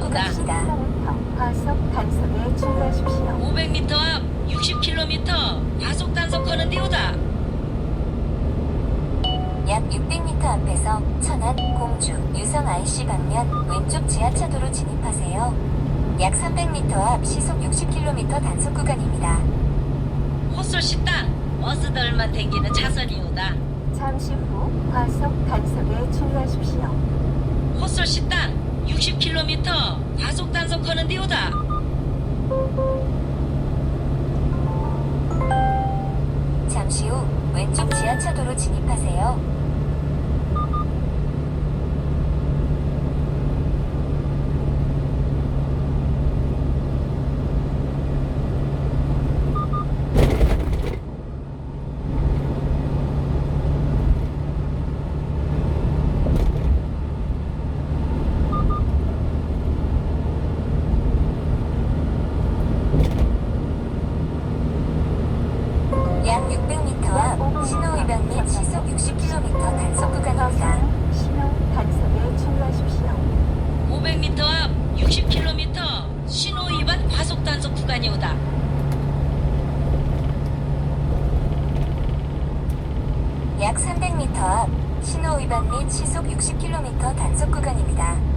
구간이오다. 과속 단속에 주의하십시오. 500m 앞 60km 과속 단속하는 데오다. 약 600m 앞에서 천안, 공주, 유성 IC 방면 왼쪽 지하차도로 진입하세요. 약 300m 앞 시속 60km 단속 구간입니다. 헛솔 식당 버스들만 댕기는 차선이오다. 잠시 후 과속 단속에 주의하십시오. 헛솔 식당 60km 과속 단속하는 데오다. 잠시 후 왼쪽 지하차도로 진입하세요. 약 600m 앞 및 시속 60km 단속 구간입니다. 신호 단속에 주의하십시오. 500m 앞 60km 신호 위반 과속 단속 구간이 오다. 약 300m 앞 신호 위반 및 시속 60km 단속 구간입니다.